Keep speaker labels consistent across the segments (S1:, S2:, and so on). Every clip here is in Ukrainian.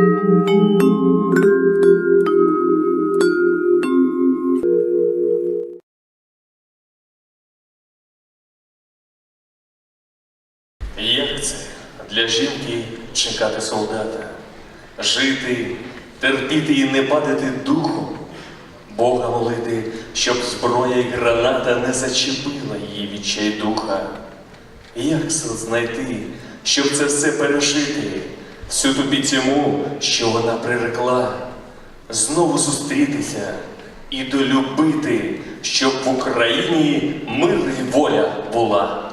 S1: Як це для жінки чекати солдата, жити, терпіти і не падати духом, Бога молити, щоб зброя і граната не зачепила її відчайдуха. Як сил знайти, щоб це все пережити, всю ту пітьму, що вона прирекла, знову зустрітися і долюбити, щоб в Україні мир і воля була.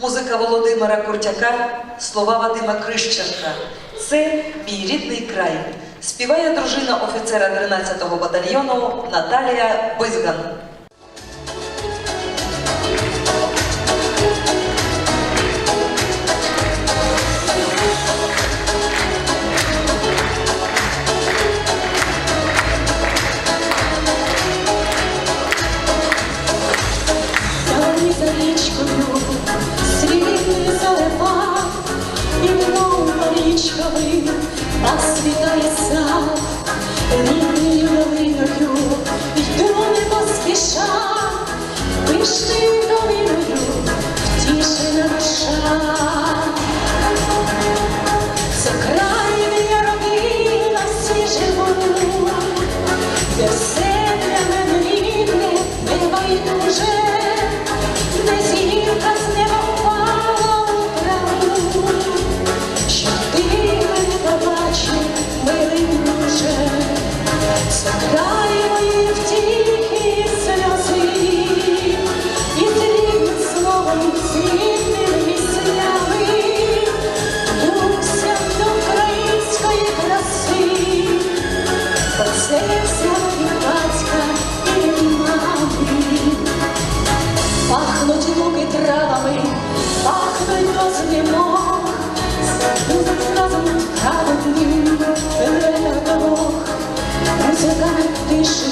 S2: Музика Володимира Куртяка, слова Вадима Крищенка. Це мій рідний край. Співає дружина офіцера 13-го батальйону Наталія Бизган.
S3: Річковим освітає сад, рідною долиною йду не поспіша, пишною луки травами, пахнуть розлімок, Забудуть разом праведним передок. Музиками тишину, хоч